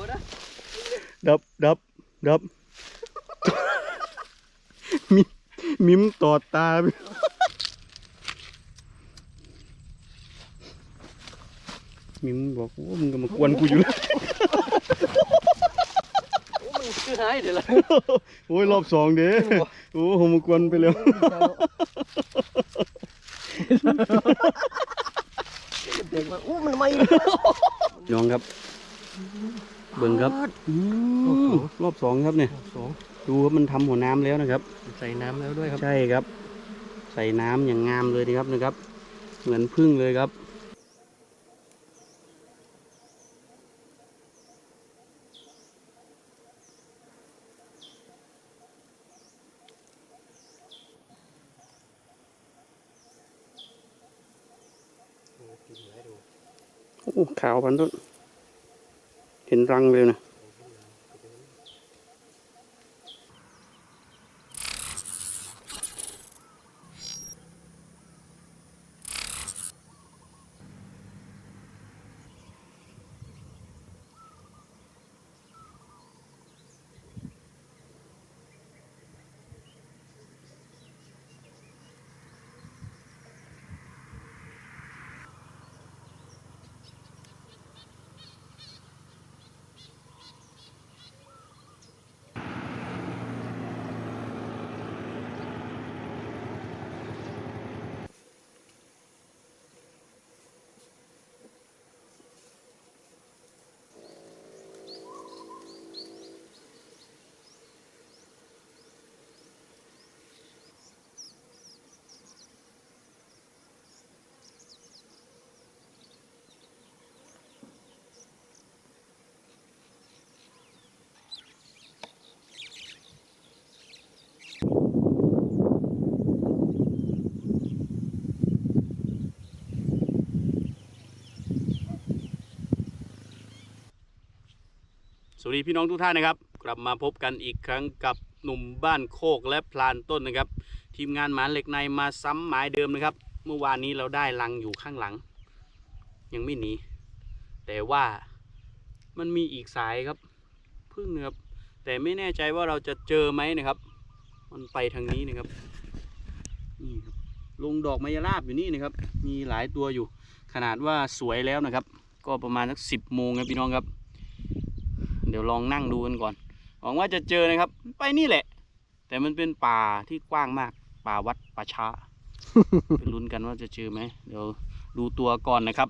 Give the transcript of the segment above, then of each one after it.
บ่นะดับดับดับมิมิมตอดตาไปมิมบอกว่ามึงก็มากวนกูอยู่แล้วโอ้มันคือหายเดี๋ยวละโอ้ยรอบสองเด้โอ้ผมมากวนไปแล้วเด็กมาอู้มันไม่น้องครับ เบิ่งครับอืมรอบสองครับเนี่ยสองดูครับมันทำหัวน้ำแล้วนะครับ ใส่น้ำแล้วด้วยครับ ใช่ครับ ใส่น้ำอย่างงามเลยนะครับนะครับ เหมือนพึ่งเลยครับโอ้ขาวพันต้น เห็นรังเลยนะ สวัสดีพี่น้องทุกท่านนะครับ กลับมาพบกันอีกครั้งกับหนุ่มบ้านโคกและพลานต้นนะครับ ทีมงานหมานเหล็กในมาซ้ำหมายเดิมนะครับ เมื่อวานนี้เราได้ลังอยู่ข้างหลัง ยังไม่หนีแต่ว่ามันมีอีกสายครับพึ่งนะครับแต่ไม่แน่ใจว่าเราจะเจอไหมนะครับ มันไปทางนี้นะครับนี่ครับลงดอกไมยราบอยู่นี่นะครับ มีหลายตัวอยู่ ขนาดว่าสวยแล้วนะครับ ก็ประมาณสักสิบโมงครับพี่น้องครับ เดี๋ยวลองนั่งดูกันก่อนหวังว่าจะเจอนะครับ ไปนี่แหละ แต่มันเป็นป่าที่กว้างมาก ป่าวัดป่าช้าไปลุ้นกันว่าจะเจอไหมเดี๋ยวดูตัวก่อนนะครับ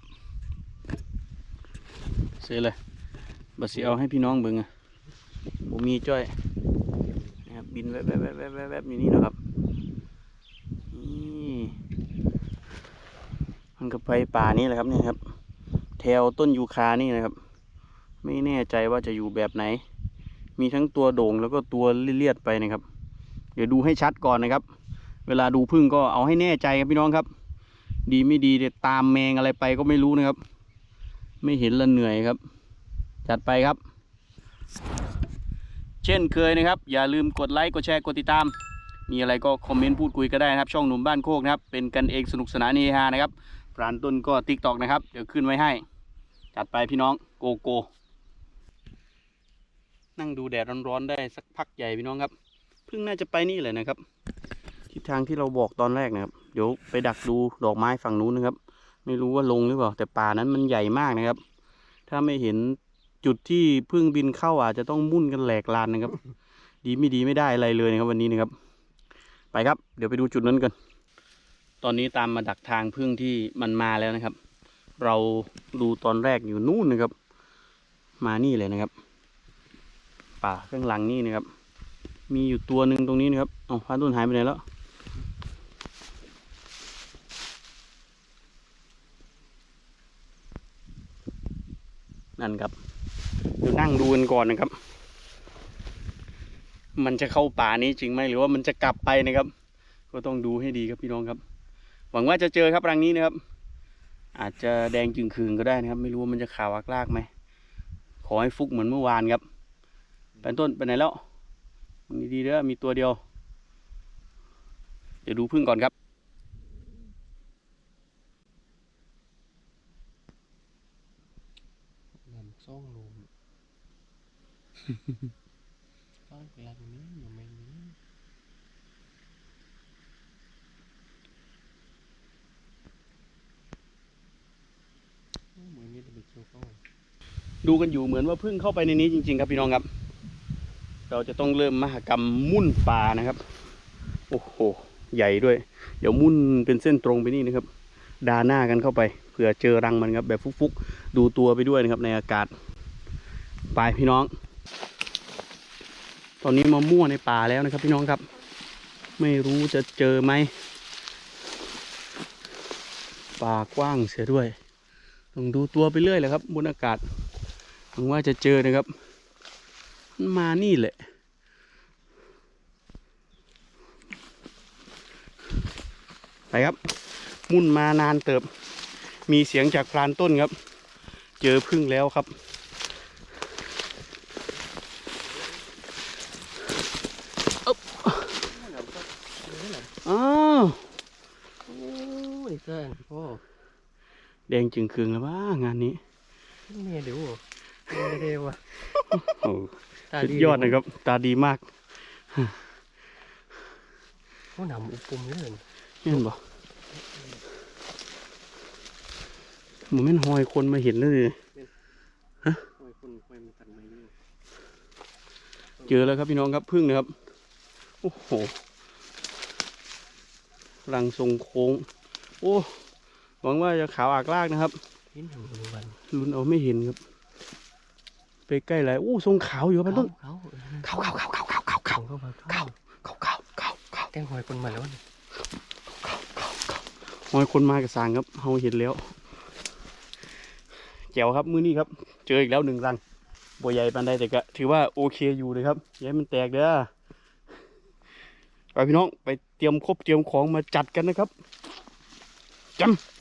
เสร็จเลยบัสเสีเอาให้พี่น้องเบิ่งอะผมมีจ้อยนะครับบินแวบแวบแวบแวบแวบอยู่นี่นะครับนี่มันก็ไปป่านี้แหละครับเนี่ยครับ แถวต้นยูคานี่นะครับ ไม่แน่ใจว่าจะอยู่แบบไหน มีทั้งตัวโด่งแล้วก็ตัวเลียดไปนะครับ เดี๋ยวดูให้ชัดก่อนนะครับ เวลาดูพึ่งก็เอาให้แน่ใจครับพี่น้องครับ ดีไม่ดีเดี๋ยวตามแมงอะไรไปก็ไม่รู้นะครับ ไม่เห็นละเหนื่อยครับ จัดไปครับ เช่นเคยนะครับ อย่าลืมกดไลค์กดแชร์กดติดตาม มีอะไรก็คอมเมนต์พูดคุยก็ได้นะครับ ช่องหนุ่มบ้านโคกนะครับเป็นกันเองสนุกสนานเฮฮานะครับปรานต้นก็ติ๊กตอกนะครับ เดี๋ยวขึ้นไว้ให้ จัดไปพี่น้องโกโก้ นั่งดูแดดร้อนๆได้สักพักใหญ่พี่น้องครับเพิ่งน่าจะไปนี่เลยนะครับ ทิศทางที่เราบอกตอนแรกนะครับ เดี๋ยวไปดักดูดอกไม้ฝั่งนู้นนะครับ ไม่รู้ว่าลงหรือเปล่า แต่ป่านั้นมันใหญ่มากนะครับ ถ้าไม่เห็นจุดที่พึ่งบินเข้าอาจจะต้องมุ่นกันแหลกลานนะครับ ดีไม่ดีไม่ได้อะไรเลยนะครับวันนี้นะครับ ไปครับ เดี๋ยวไปดูจุดนั้นกันตอนนี้ตามมาดักทางพึ่งที่มันมาแล้วนะครับ เราดูตอนแรกอยู่นู่นนะครับ มานี่เลยนะครับ ป่าข้างหลังนี่นะครับ มีอยู่ตัวหนึ่งตรงนี้นะครับอ๋อพานต้นหายไปไหนแล้วนั่นครับเดี๋ยวนั่งดูกันก่อนนะครับ มันจะเข้าป่านี้จริงไหมหรือว่ามันจะกลับไปนะครับ ก็ต้องดูให้ดีครับพี่น้องครับ หวังว่าจะเจอครับรังนี้นะครับ อาจจะแดงจึงคืนก็ได้นะครับ ไม่รู้ว่ามันจะขาวอักลากไหมขอให้ฟุกเหมือนเมื่อวานครับ เป็นต้นไปไหนแล้วมีดีๆเด้อมีตัวเดียว เดี๋ยวดูพึ่งก่อนครับน้ำซ่องลมก็หลังนี้อยู่ไม่นี้โอ้เหมือนนี้จะเป็นเกี่ยวข้องดูกันอยู่เหมือนว่าเพิ่งเข้าไปในนี้จริง ๆ ครับพี่น้องครับ เราจะต้องเริ่มมหกรรมมุ่นปลานะครับ โอ้โห ใหญ่ด้วย เดี๋ยวมุ่นเป็นเส้นตรงไปนี่นะครับ ดาหน้ากันเข้าไปเผื่อเจอรังมันครับ แบบฟุกๆ ดูตัวไปด้วยนะครับในอากาศ ไปพี่น้อง ตอนนี้มามั่วในป่าแล้วนะครับ พี่น้องครับ ไม่รู้จะเจอไหมป่ากว้างเสียด้วย ต้องดูตัวไปเรื่อยแหละครับบนอากาศหวังว่าจะเจอนะครับ มันมานี่แหละ ไปครับ มุ่นมานานเติบ มีเสียงจากพรานต้นครับ เจอพึ่งแล้วครับ อ้าวโอ้ยแซนพ่อแดงจึงคืองแล้วบ้างานนี้เมียเดี๋ยว เมียเดี๋ยวว่ะโอ้ตาสุดยอดนะครับ ตาดีมากเขาหนำอุปุมเลยเห็นบ่หมันแม่นหอยคนมาเห็นเลยโอ้ยคนคนมันตัดไม้นี่เจอแล้วครับพี่น้องครับพึ่งนะครับ โอ้โหรังทรงโค้ง โอ้หวังว่าจะขาวอากลากนะครับเห็นอย่างนี้วันลุ้นเอาไม่เห็นครับ ไปใกล้ไหลโอ้ทรงขาวอยู่ครับต้นเขาขาวขาวขาวขาวขาวขาวขาวเขามาขาวขาวขาวขาวขาวแกงหอยคนมาแล้วนี่หอยคนมากับสางครับเฮาเห็นแล้วแจ๋วครับมือนี้ครับ เจออีกแล้วหนึ่งรังบัวใหญ่ปันใดแต่ก็ถือว่าโอเคอยู่เลยครับอย่าให้มันแตกเด้อไปพี่น้องไปเตรียมครบเตรียมของมาจัดกันนะครับจำ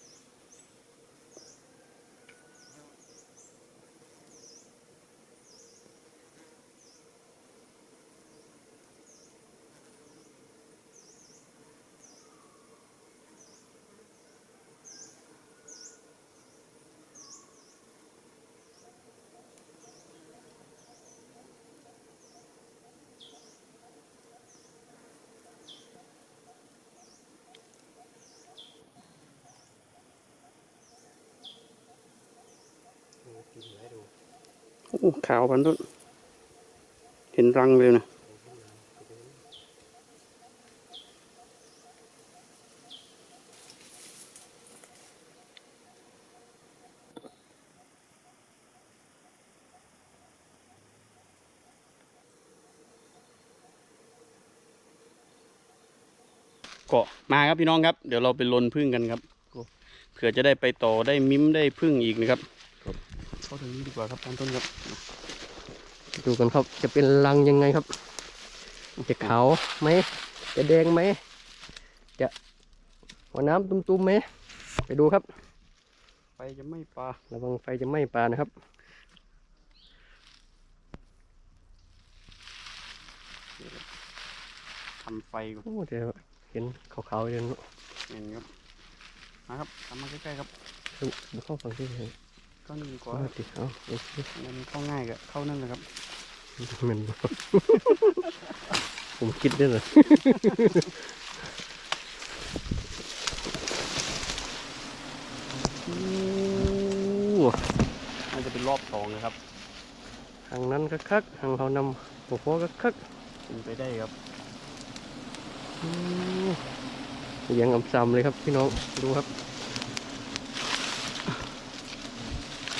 ขาวพันต้นเห็นรังเลยนะก็มาครับพี่น้องครับ เดี๋ยวเราไปลนพึ่งกันครับเผื่อจะได้ไปต่อได้มิ้มได้พึ่งอีกนะครับ เข้าทางนี้ดีกว่าครับพันต้นครับ ดูกันครับจะเป็นรังยังไงครับ จะขาวไหม จะแดงไหม จะหัวน้ำตุ้มๆไหม ไปดูครับไปจะไม่ปลา ระวังไฟจะไหม้ปลานะครับทำไฟก่อนโอ้เดี๋ยวเห็นขาวๆเดี๋ยวเห็นครับ มาครับทำมาใกล้ๆครับดูเข้าฝั่งที่ไหน ก็นี่ดีกก็ว่าติเอาโอเคมันเข้าง่ายก็เข้านั่นแหละครับมันผมคิดได้เลยน่าจะเป็นรอบสองนะครับ ทางนั้นก็คักทางเขานำหัวโพก็คักเป็นไปได้ครับอืมยังอ่ำซ้ำเลยครับพี่น้อง ดูครับ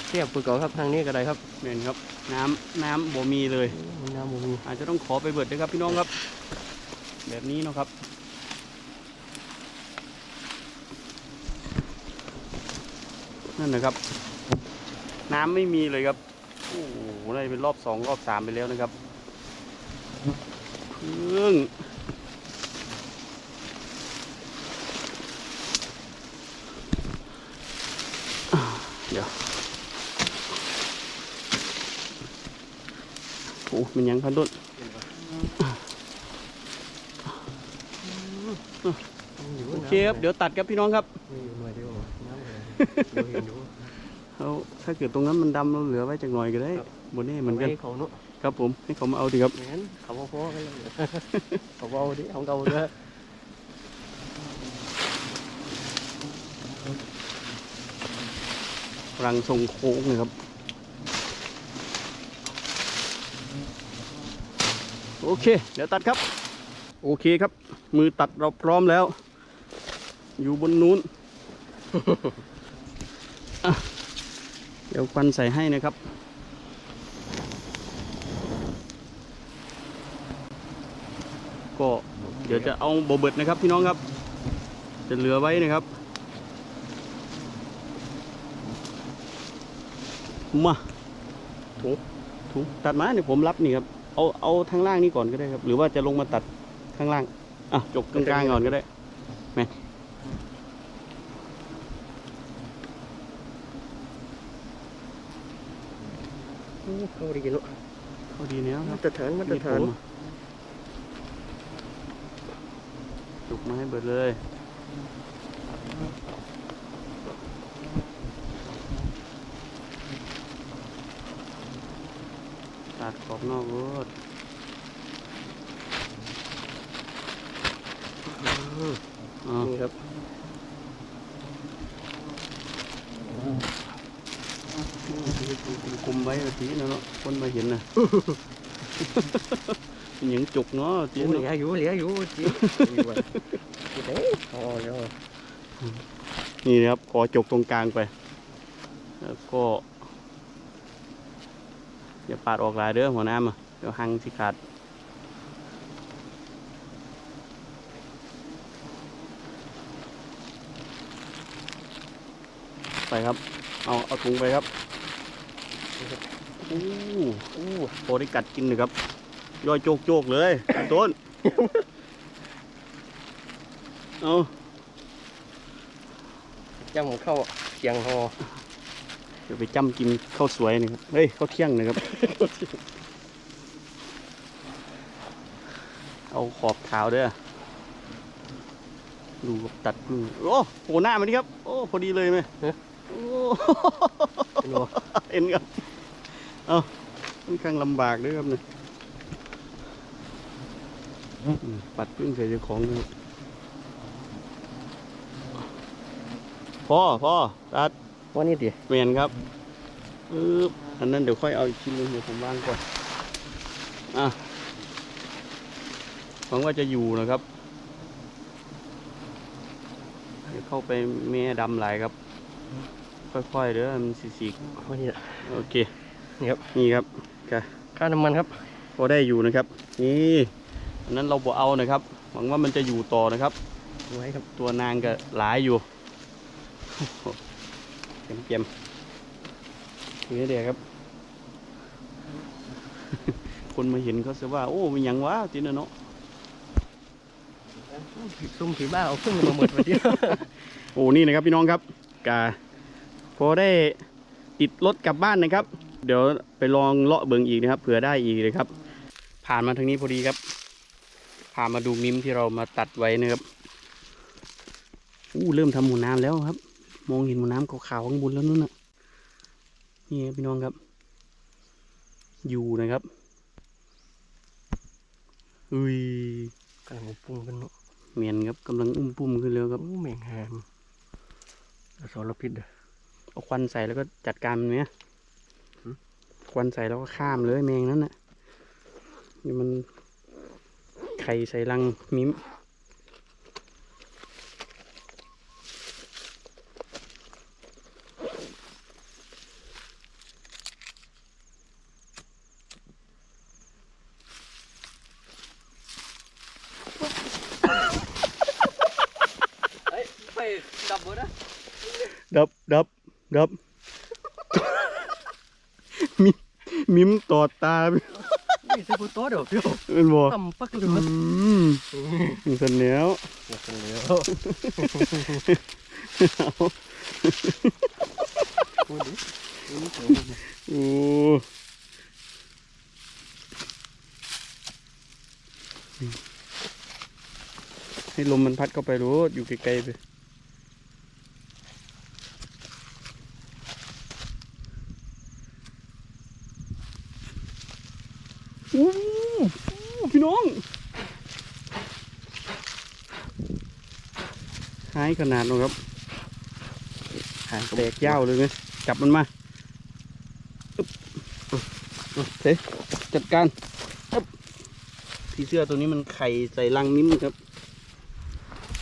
เทียบปืนก่อนครับทางนี้ก็ได้ครับเห็นครับ น้ำน้ำบ่มีเลยอืมน้ำมูมีอาจจะต้องขอไปเบิดด้วยครับพี่น้องครับ แบบนี้เนาะครับนั่นนะครับ น้ำไม่มีเลยครับโอ้โหน่าจะเป็นรอบสองรอบสามไปแล้วนะครับพึ่งอ่าเดี๋ยวโอ้ มันยังพันต้นโอเคครับเดี๋ยวตัดครับพี่น้องครับมีอยู่หน่อยเดียวน้ำเลยเดี๋ยวเห็นอยู่เอาถ้าเกิดตรงนั้นมันดำเราเหลือไว้จากหน่อยก็ได้ครับบนนี้เหมือนกันาไว้เขาเนาะครับผมให้เขามาเอาดีครับแม่นเขาบ่พอกันเลยเขาบ่เอาดิของเก่าเด้อรังทรงโค้งนะครับ โอเค เดี๋ยวตัดครับ โอเคครับ มือตัดเราพร้อมแล้ว อยู่บนนู้น เดี๋ยวควันใส่ให้นะครับ ก็เดี๋ยวจะเอาโบเบิดนะครับพี่น้องครับ จะเหลือไว้นะครับ มาถุงถุงตัดมาเนี่ยผมรับนี่ครับ เอาเอาทางล่างนี่ก่อนก็ได้ครับ หรือว่าจะลงมาตัดข้างล่างอะจกกลางๆก่อนก็ได้แม่โอ้เขาดีเนาะพอดีเนี้ยคมารับตรฐานมาตรฐานผมจุกมาให้เบิดเลย ดขอบนอกรถอืมอ๋อนี่ครับคุมไว้เอาทีนะเนาะคนมาเห็นนะเป็นหยังจุกเนาะทีโอ้เหเนาะลืออยู่เหลืออยู่จริงดีกว่าเด้พอแล้วนี่นะครับขอจกตรงกลางไป แล้วก็ อย่าปาดออกหลายเด้อหัวน้ำอะเดี๋ยวหังสิขาดไปครับ เอา เอาถุงไปครับอู้อู้พอได้กัดกินเลยครับย่อยโจกโจกๆเลยต้น เอาจ้ำเข้าเสียงหอ เดี๋ยวไปจ้ำกินข้าวสวยนะครับ เฮ้ยข้าวเที่ยงนะครับ เอาขอบขาวเด้อ ดูครับตัดพึ่งโอ้โหหน้ามาดิครับ โอ้ พอดีเลยไหมโอ้เป็นบ่เอ็นครับ เอาค่อนข้างลำบากด้วยครับเนี่ยอืมปัดพึ่งใส่เจ้าของนะครับพ่อพ่อตัด ว่านี่ดิเมนครับปึ๊บอันนั้นเดี๋ยวค่อยเอาอีกชิ้นหนึงเดี๋ยวผมวางก่อนอะหวังว่าจะอยู่นะครับเดี๋ยวเข้าไปแม่ดำหลายครับ ค่อยๆเด้อมันสีกว่านี่ละๆโอเคนี่ครับนี่ครับค่าน้ำมันครับพอได้อยู่นะครับ นี่อันนั้นเราบ่เอานะครับ หวังว่ามันจะอยู่ต่อนะครับไว้ครับตัวนางก็หลายอยู่ เก็มเก็มๆนี่เดียวครับ คนมาเห็นเขาจะว่า โอ้เป็นหยังวะจีนเนาะซุ่มผีบ้าเอาขึ้นมาหมดมาเดียวโอ้นี่นะครับพี่น้องครับกาพอได้ติดรถกลับบ้านนะครับ เดี๋ยวไปลองเลาะเบิงอีกนะครับเผื่อได้อีกเลยครับ ผ่านมาทางนี้พอดีครับผ่านมาดูมิมที่เรามาตัดไว้นะครับอู้เริ่มทำหัวน้ำแล้วครับ มองเห็นหัวน้ำขาวๆข้างบนแล้วนู่นน่ะ นี่ครับพี่น้องครับ อยู่นะครับอุ้ยกำลังปรุงกันเนาะเมียนครับกำลังอุ้มปุ่มขึ้นแล้วครับโอ้แมงหามอสารพิษเด้อเอาควันใส่แล้วก็จัดการมันเนี่ยหืมควันใส่แล้วก็ข้ามเลยแมงนั้นน่ะนี่มันไข่ใส่รังมิ้มเฮ้ยไฟดับหมดนะ ดับ ดับดับ มิมิมตอดตาไปนี่ซื้อโต๊ะเดี๋ยวเดี๋ยวเป็นบ่ทำปักเลยอืมันมเสร็จแล้วหมดแล้วโอ้ดินี่เจ๋งมากเลยโอ้ให้ลมมันพัดเข้าไปรู้อยู่ไกลๆไป หาย ขนาดนะครับหางแตกยาวเลยไหมจับมันมาอึ๊บอึ๊บเสจัดการอึ๊บผีเสื้อตัวนี้มันไข่ใส่รังมิ้มครับ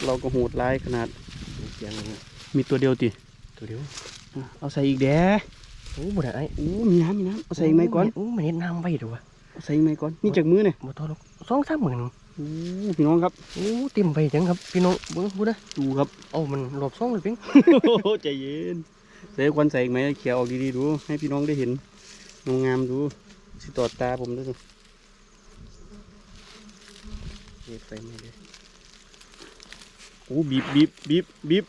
เราก็โหดร้ายขนาดเสียงมีตัวเดียวติตัวเดียวอะเอาใส่อีกแด้โอ้บ่ได้ไอ้โอ้มีน้ำมีน้ำเอาใส่อีกไหมก่อนโอ้มันเห็นน้ำไว้ด้วยวะเอาใส่อีกไหมก่อนนี่จากมือเนี่ยบ่ทอดหรอกสองสามหมื่น โอ้พี่น้องครับโอ้เต็มไปจังครับพี่น้องเบิ่งพูดนะดูครับเอ้ามันหลบซ่องเลยเพียงโอ้โหใจเย็นใส่ควันใส่อีกไหมเขียวออกดีๆดู ให้พี่น้องได้เห็นงามๆดูสิตอดตาผมด้วยสิเฮ็ดไปไม่ได้โอ้บีบบีบบีบบีบ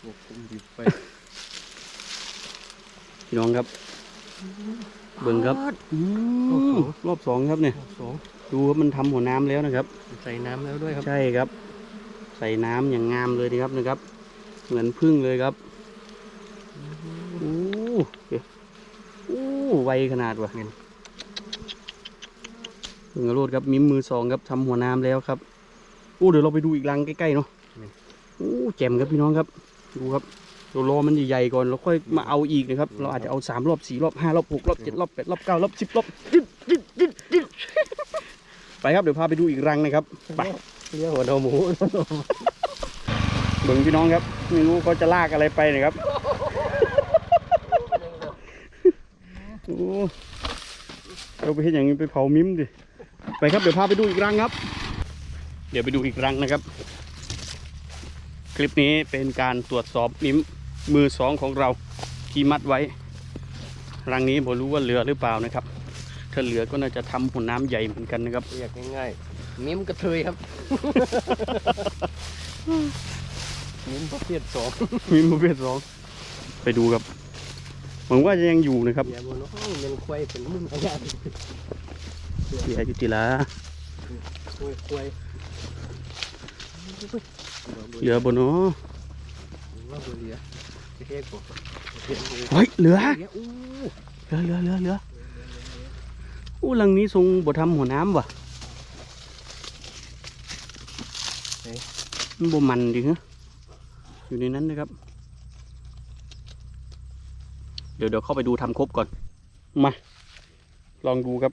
โอ้ผมดิบไปพี่น้องครับ เบิ่งครับอืรอบสมองรอบสองครับเนี่ยสองดูครับมันทำหัวน้ำแล้วนะครับ ใส่น้ำแล้วด้วยครับ ใช่ครับ ใส่น้ำอย่างงามเลยนะครับนะครับ เหมือนพึ่งเลยครับโอ้โอ้ไวขนาดว่ะเงินเพิ่งกระโดดครับมิ้มมือสองครับทำหัวน้ำแล้วครับโอ้เดี๋ยวเราไปดูอีกรังใกล้ๆเนาะโอ้แจ่มครับพี่น้องครับ ดูครับ เรารอมันใหญ่ๆก่อนแล้วค่อยมาเอาอีกนะครับเราอาจจะเอาสามรอบสี่รอบห้ารอบหกรอบเจ็ดรอบแปดรอบเก้ารอบสิบรอบจิ๊ดจิ๊ดจิ๊ดจิ๊ดไปครับเดี๋ยวพาไปดูอีกรังนะครับไปเรียกหัวหนอหมูเบิ่งพี่น้องครับไม่รู้เขาจะลากอะไรไปนะครับโอ้เราไปเห็นอย่างนี้ไปเผามิ้มดิไปครับเดี๋ยวพาไปดูอีกรังครับ เดี๋ยวไปดูอีกรังนะครับ คลิปนี้เป็นการตรวจสอบมิ้ม มือสองของเราที่มัดไว้รังนี้ผมรู้ว่าเหลือหรือเปล่านะครับ ถ้าเหลือก็น่าจะทำหุ่นน้ำใหญ่เหมือนกันนะครับเรียกง่ายๆมิ้มกระเทยครับ มิ้มประเภทสองมิ้มประเภทสองไปดูครับหวังว่าจะยังอยู่นะครับเดี๋ยวบนห้องเป็นควายเป็นมุ้งอะไรเสียจุติลาควายควายเหลือบนเนาะว่าบ่เหลือ เฮ้ยเหลือเหลือเหลือเหลือเหลืออู้หลังนี้ทรงบ่ทำหัวน้ำวะมันบ่มันดิฮะอยู่ในนั้นนะครับ เดี๋ยวเดี๋ยวเข้าไปดูทำครบก่อน มา ลองดูครับ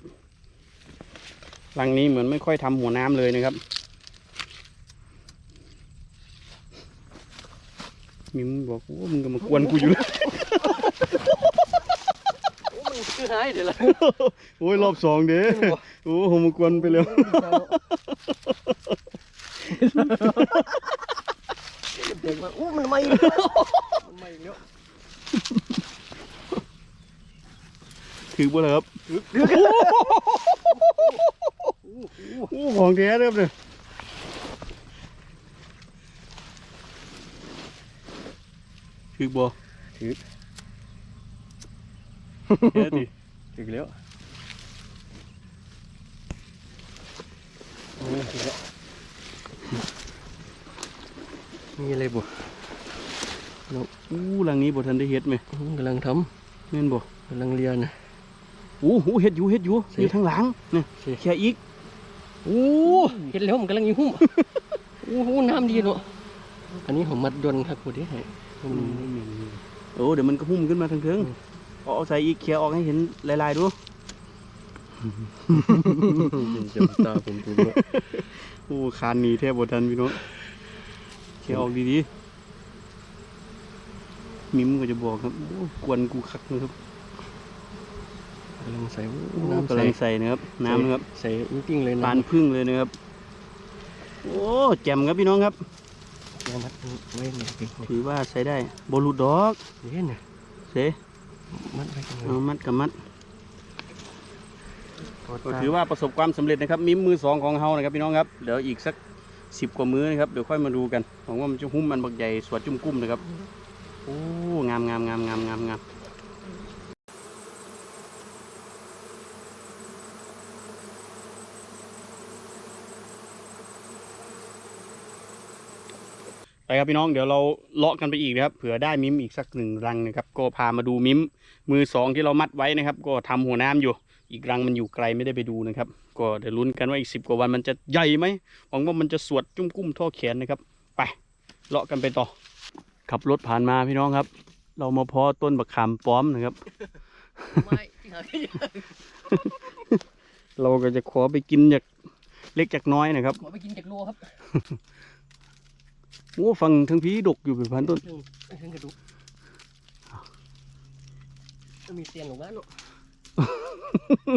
หลังนี้เหมือนไม่ค่อยทำหัวน้ำเลยนะครับ มิมบอกโอ้มึงก็มากวนกูอยู่แล้วโอ้มันคือหายเดี๋ยวละโอ้ยรอบสองเด้โอ้ผมมากวนไปแล้วเด็กว่าอู้มันไม่มันไม่แล้วถือบ่เลยครับอู้โอ้ของแท้เด้อเนี่ย ถือบ่ถือแท้ดิถึงแล้วนี่ถึงแล้วมีอะไรบ่อู้หลังนี้บ่ทันได้เฮ็ดไหมอืมกำลังทแม่นบ่ำกำลังเรียนนะอู้หูเฮ็ดอยู่เฮ็ดอยู่สิอยู่ทางหลังนี่สิแค่อีกโอ้เห็นแล้วมันกำลังอยู่หุ้มโอ้โหน้ำดีเนาะอันนี้ผมมัดยนต์ครับกูดิให้ อืมโอ้เดี๋ยวมันก็หุ้มขึ้นมาทางเทิงอืมเอาเอาใส่อีกเคลียร์ออกให้เห็นลายๆดูจำตาผมถูกแล้วโอ้คานหนีแทบบ่ทันพี่น้องเคลียร์ออกดีๆมิมก็จะบอกครับโอ้กวนกูคักนะครับกำลังใส่โอ้น้ำกำใส่ลังใส่นะครับน้ำนะครับใส่ปิ้งเลยปานน้ำพึ่งเลยนะครับโอ้แจ่มครับพี่น้องครับ แกมัดไว้เนี่ยปิ้งถือว่าใช้ได้บอลูดอกนี่เนี่ยเสมัดไว้กันเลเอายมัดกับมัดก็ก็ถือว่าประสบความสำเร็จนะครับ มิมมือสองของเฮานะครับพี่น้องครับ เดี๋ยวอีกสักสิบกว่ามื้อนะครับ เดี๋ยวค่อยมาดูกันหวังว่ามันจะหุ้มมันบักใหญ่สวดจุ่มกุ้มนะครับ โอ้ งามงามงามงามงามงาม ไปครับพี่น้องเดี๋ยวเราเลาะกันไปอีกนะครับเผื่อได้มิมอีกสักหนึ่งรังนะครับ ก็พามาดูมิมมือสองที่เรามัดไว้นะครับ ก็ทำหัวน้ำอยู่ อีกรังมันอยู่ไกลไม่ได้ไปดูนะครับ ก็เดี๋ยวลุ้นกันว่าอีกสิบกว่าวันมันจะใหญ่ไหมหวังว่ามันจะสวดจุ้มกุ้มท่อแขนนะครับ ไปเลาะกันไปต่อ ขับรถผ่านมาพี่น้องครับ เรามาเพอต้นบักขามป้อมนะครับไม่หาไม่ยากเราก็จะขอไปกินจากเล็กจากน้อยนะครับขอไปกินจากโลครับ โอ้ฟังทั้งพีดกอยู่เป็นพันต้นถึงถึงกระดูกมันมีเตียงของบ้านเนาะ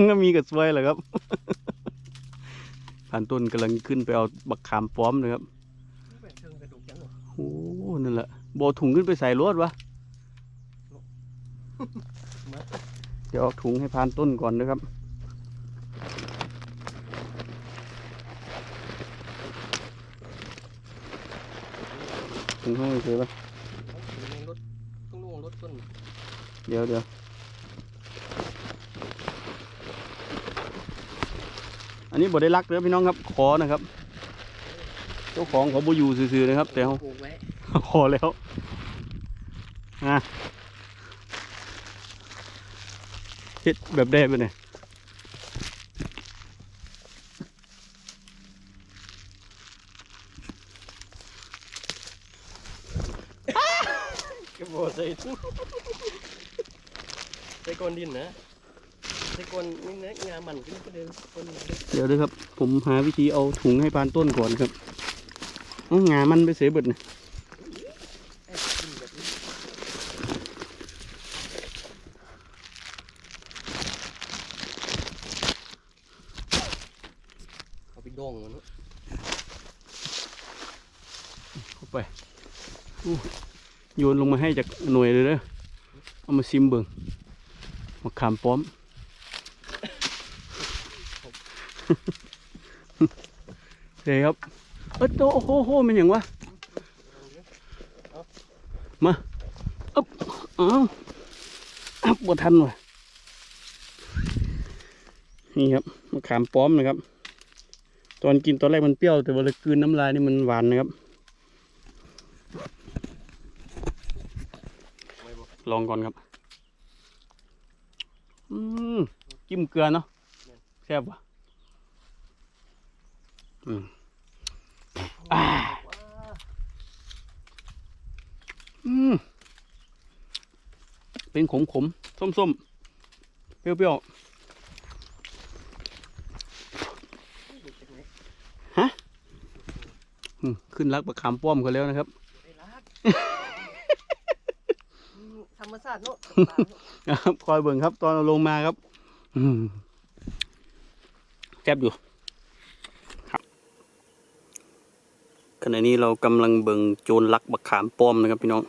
ก็มีกับซวยแหละครับพันต้นกำลังขึ้นไปเอาบักขามป้อมนะครับเป็นเชิงกระดูกยังเนาะโอ้นั่นแหละบอถุงขึ้นไปใส่รถวะมาเดี๋ยวเอาถุงให้พานต้นก่อนนะครับ ถุงข้างในคือปะเอาถึงรถต้องลงรถต้นเดี๋ยวเดี๋ยวอันนี้บ่ได้รักเด้อพี่น้องครับ ขอนะครับ เจ้าของเขาบ่อยู่ซื่อๆนะครับ แต่เขาปลูกไว้ขอแล้วอะเฮ็ดแบบได้ปะเนี่ย ก็บอก ใส่ใส่ก้อนดินนะใส่ก้อนนี่นะงามันก็ไม่ก็เดินก้อนดินเลยเดี๋ยวด้วยครับ ผมหาวิธีเอาถุงให้ปานต้นก่อนครับเอางามันไปเสียเบิดเนี่ยไอ้กินแบบนี้เอาไปดองมันเนาะเข้าไปอู้ โยนลงมาให้จากหน่วยเลยเด้อเอามาซิมเบิงมาขามป้อมเฮ้ยครับ เอ้โตโอ้โหโหมันอย่างวะ มาอ๊บอ้าวอับบ่ทันว่ะนี่ครับมะขามป้อมนะครับ ตอนกินตอนแรกมันเปรี้ยวแต่เวลากืนน้ำลายนี่มันหวานนะครับ ลองก่อนครับ อืมจิ้มเกลือเนาะแซ่บว่ะอืมอ่าอืมเป็นขมขมส้มส้มเปรี้ยวเปรี้ยวๆอืมขึ้นรักประคำป้อมเขาแล้วนะครับ ไอ้รักอืมธรรมชาติเนาะป่าเนาะครับคอยเบิ่งครับ ตอนเราลงมาครับอืมแซบอยู่ครับขณะนี้เรากำลังเบิ่งโจรลักบักขามป้อมนะครับพี่น้อง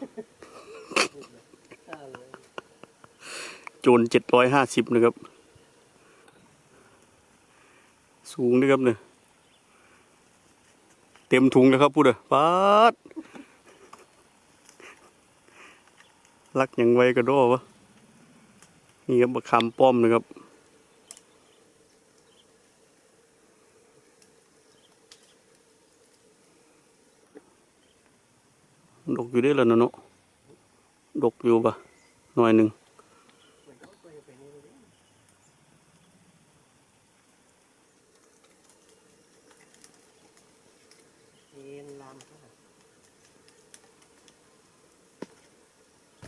โจรเจ็ดร้อยห้าสิบนะครับ สูงนะครับเนี่ยเต็มถุงแล้วครับพูดเลยปาด ลักอย่างไวกระโดวะนี่ครับบักคำป้อมนะครับดกอยู่ได้แล้วนะเนาะดกอยู่ปะหน่อยหนึ่ง เอ็นลามเข้ามา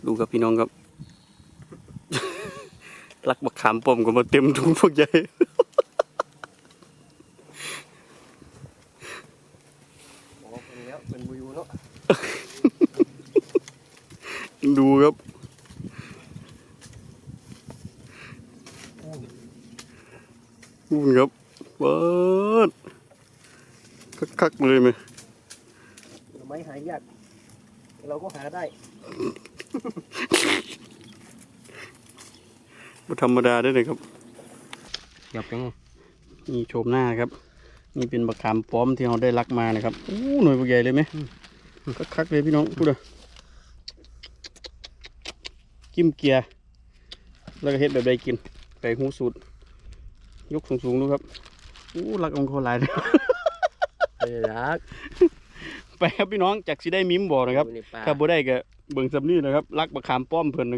ดูครับ พี่น้องครับ ลักบักขามป้อมก็มาเต็มถุงพวกใหญ่อ๋อเป็นแล้วเป็นวิวเนาะดูครับนู่นครับเปิดคักๆเลยไหมหน่อไม้หายาก เราก็หาได้ บ่ธรรมดาได้เลยครับหยับยังนี่โฉมหน้าครับ นี่เป็นบักขามป้อมที่เราได้ลักมานะครับอู้หน่วยพวกใหญ่เลยไหมคักๆเลยพี่น้องพูดเลยกิ้มเกียร์แล้วก็เฮ็ดแบบใดกินไก่หูสูตร ยกสูงๆดูครับอู้ลักองคอหลายเลยไอ้รักไปครับพี่น้องจากสิได้มิมบอกนะครับอยู่ในป่าถ้าบ่ได้ก็ เบิ่งซับนี่นะครับรักประคามป้อมเพิ่นน